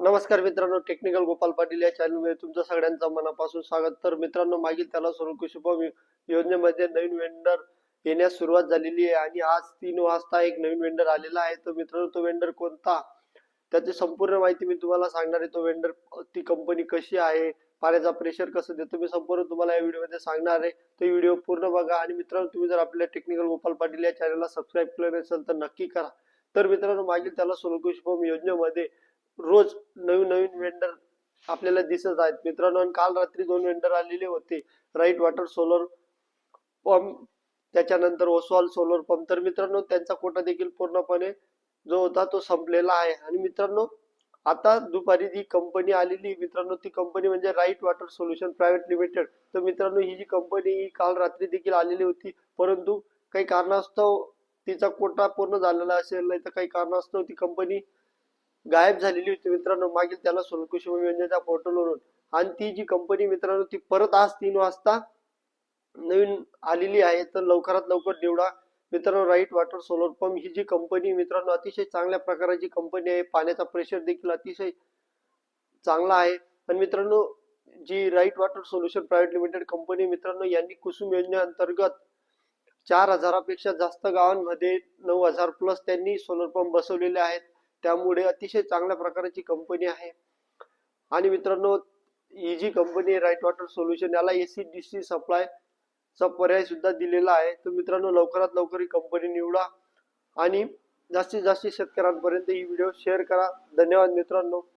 नमस्कार मित्रांनो टेक्निकल गोपाल पाटील या चॅनलमध्ये तुमचं सगळ्यांचं मनापासून स्वागत. तर मित्रांनो मागील त्याला स्वरूप शुभम योजनेमध्ये नवीन वेंडर येण्यास सुरुवात झालेली आहे आणि आज तीन वाजता एक नवीन वेंडर आलेला आहे. तर मित्रांनो तो वेंडर कोणता? त्याची संपूर्ण माहिती मी तुम्हाला सांगणार आहे. तो वेंडर ती कंपनी कशी आहे? पाण्याचा प्रेशर कसं देतो? मी संपूर्ण तुम्हाला या व्हिडिओमध्ये सांगणार आहे. तो व्हिडिओ पूर्ण बघा आणि मित्रांनो तुम्ही जर आपल्या टेक्निकल गोपाल पाटील या चॅनलला सबस्क्राईब केलं नसेल तर नक्की करा. तर मित्रांनो मागील त्याला स्वरूप योजनेमध्ये रोज नवीन नवीन वेंडर आपल्याला दिसत आहेत. मित्रांनो काल रात्री दोन वेंडर आलेले होते. राईट वॉटर सोलर पंप त्याच्यानंतर ओसवाल सोलर पंप तर मित्रांनो त्यांचा कोटा देखील पूर्णपणे जो होता तो संपलेला आहे. आणि मित्रांनो आता दुपारी जी कंपनी आलेली मित्रांनो ती कंपनी म्हणजे right water solution private limited तर मित्रांनो ही जी कंपनी ही काल रात्री देखील आलेली होती. परंतु काही कारणास्तव तिचा कोटा पूर्ण झालेला असेल नाही तर काही कारणास्तव ती कंपनी गायब झालेली होती. मित्रांनो मागील त्याला सोलकुशी योजनेच्या पोर्टलवरून आणि ती जी कंपनी मित्रांनो ती परत आज तीन वाजता नवीन आलेली आहे. तर लवकरात लवकर निवडा. मित्रांनो राईट वॉटर सोलर पंप ही जी कंपनी मित्रांनो अतिशय चांगल्या प्रकाराची कंपनी आहे. पाण्याचा प्रेशर देखील अतिशय चांगला आहे. आणि मित्रांनो जी right water solution private limited company मित्रांनो यांनी कुसुम योजनेअंतर्गत चार हजारापेक्षा जास्त गावांमध्ये नऊ हजार प्लस त्यांनी सोलर पंप बसवलेले आहेत. त्यामुळे अतिशय चांगल्या प्रकारची कंपनी आहे. आणि मित्रांनो ही जी कंपनी राईट वॉटर सोल्युशन याला एसी डी सी सप्लाय चा पर्याय सुद्धा दिलेला आहे. तर मित्रांनो लवकरात लवकर ही कंपनी निवडा आणि जास्तीत जास्त शेतकऱ्यांपर्यंत ही व्हिडिओ शेअर करा. धन्यवाद मित्रांनो.